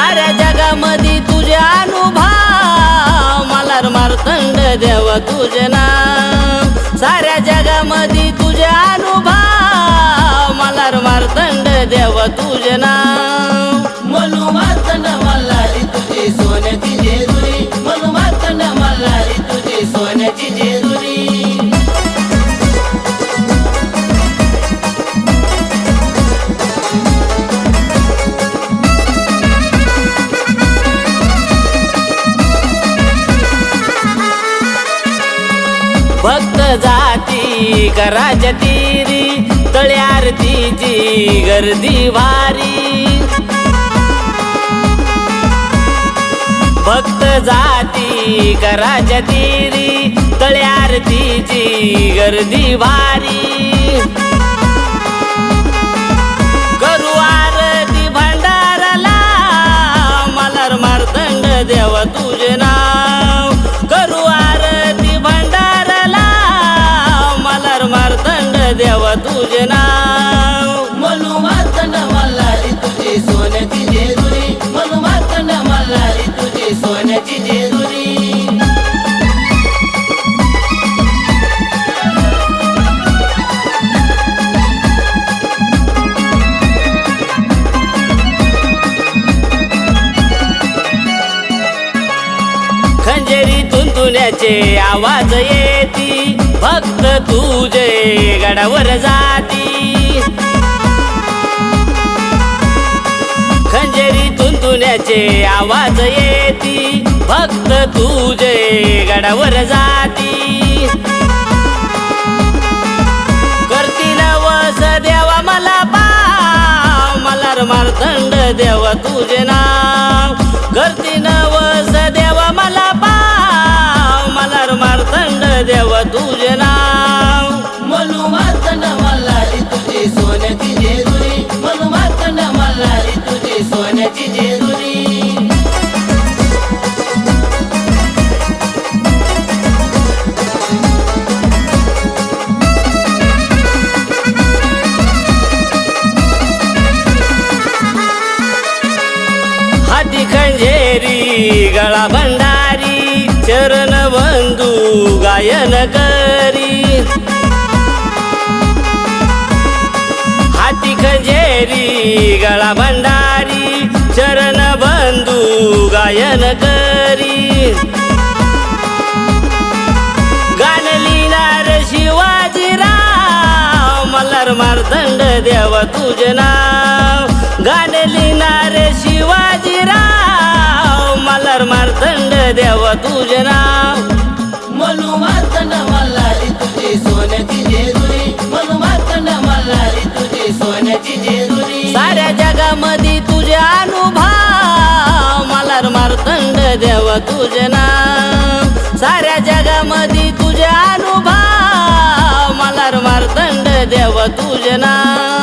साऱ्या जगामध्ये तुझे अनुभव मला मारतंड देव तुझे नाव साऱ्या जगामध्ये तुझे अनुभव मला मारतंड देव तुझे नाव जाती कराच्या तिरी तळ्यार तिची गर्दी भारी भक्त जाती कराच्या तिरी तळ्यार तिची गर्दी भारी तुझे नाव. मनु मातंड मल्हारी तुझी सोन्याची जेजुरी. मनु मातंड मल्हारी तुझी सोन्याची जेजुरी. खंजेरी तुंतुण्याचे आवाज ये. भक्त तुझे गडावर जाती. खंजरी तुंतुण्याचे आवाज येती. भक्त तुझे गडावर जाती. करती नवस देवा मला पाव. मला मारतंड देव तुझे नाव. करती नवस देवा मला पाव. मला मारतंड देव तुझे खंजेरी गळा भंडारी चरण बंधू गायन करी. हाती खंजेरी गळा भंडारी चरण बंधू गायन करी. गाण लिहिणार शिवाजीराव मल्हार मारतंड देव तुझे नाव. गाण लिहिणार शिवाजीराव देव तुझे नाव. मनु मातंड मल्हारी तुझी सोन्याची जेजुरी. मनु मातंड मल्हारी तुझी सोन्याची जेजुरी. साऱ्या जगामध्ये तुझे अनुभव. मलार मारतंड देव तुझे नाव. साऱ्या जगामध्ये तुझे अनुभव. मलार मारतंड देव तुझे नाव.